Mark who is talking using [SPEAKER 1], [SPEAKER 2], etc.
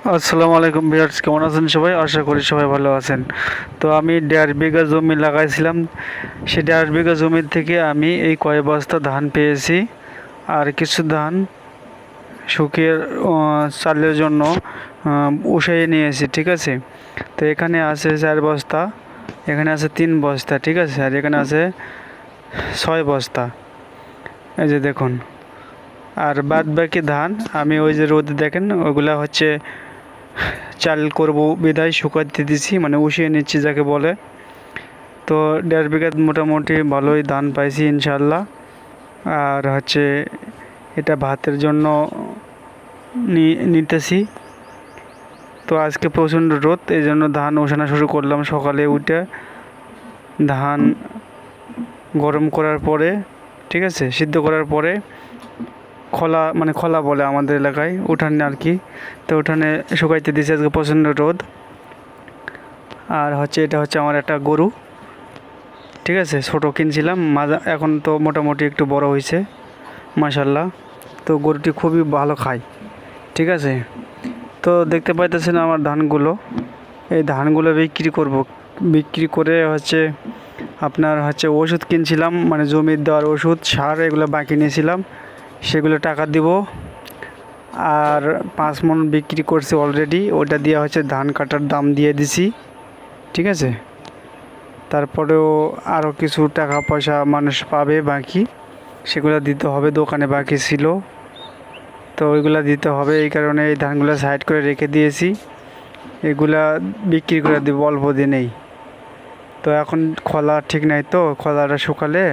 [SPEAKER 1] আসসালামু আলাইকুম বিয়ার্স কেমন আছেন সবাই? আশা করি সবাই ভালো আছেন। তো আমি দেড় বিঘা জমি লাগাইছিলাম। সেই দেড় বিঘা জমির থেকে আমি এই কয় বস্তা ধান পেয়েছি। আর কিছু ধান শুকিয়ে চালের জন্য আহ, উসাইয়ে নিয়েছি ঠিক আছে? তো এখানে আছে চার বস্তা এখানে আছে তিন বস্তা ঠিক আছে? আর এখানে আছে ছয় বস্তা। এই যে দেখুন। আর বাদ বাকি ধান আমি ওই যে রোদে দেখেন ওগুলা হচ্ছে চাল করব, বিদায় শুকাতে দিছি মানে উঠিয়ে নিচ্ছি যাকে বলে। তো দেড় বিঘাত মোটামুটি ভালোই ধান পাইছি ইনশাল্লাহ আর হচ্ছে এটা ভাতের জন্য নিতেছি। তো আজকে প্রচণ্ড রোদ এই জন্য ধান ওঠানো শুরু করলাম সকালে উঠে। ধান গরম করার পরে, ঠিক আছে, সিদ্ধ করার পরে খোলা মানে খোলা বলে আমাদের এলাকায়। উঠানে আর কি। তো উঠানে শুকাইতে দিয়েছে আজকে প্রচণ্ড রোদ। আর হচ্ছে, এটা হচ্ছে আমার একটা গরু। ঠিক আছে? ছোটো কিনছিলাম। মাজা, এখন তো মোটামুটি একটু বড় হয়েছে মাশাল্লাহ তো গরুটি খুবই ভালো খায়। ঠিক আছে? তো দেখতে পাইতেছেন আমার ধানগুলো। এই ধানগুলো বিক্রি করব। বিক্রি করে হচ্ছে, আপনার হচ্ছে ওষুধ কিনছিলাম। মানে জমির দেওয়ার ওষুধ, সার এগুলো বাকি নিয়েছিলাম। সেগুলো টাকা দিব। আর পাঁচ মন বিক্রি করছি অলরেডি ওটা দিয়ে হচ্ছে ধান কাটার দাম দিয়ে দিছি। ঠিক আছে? তারপরেও আরও কিছু টাকা পয়সা মানুষ পাবে বাকি। সেগুলো দিতে হবে, দোকানে বাকি ছিল। তো ওইগুলা দিতে হবে, এই কারণে এই ধানগুলো সাইড করে রেখে দিয়েছি। এগুলা বিক্রি করে দেবো অল্প দিনেই। তো এখন খলা ঠিক নাই তো? খলাটা শুকালে?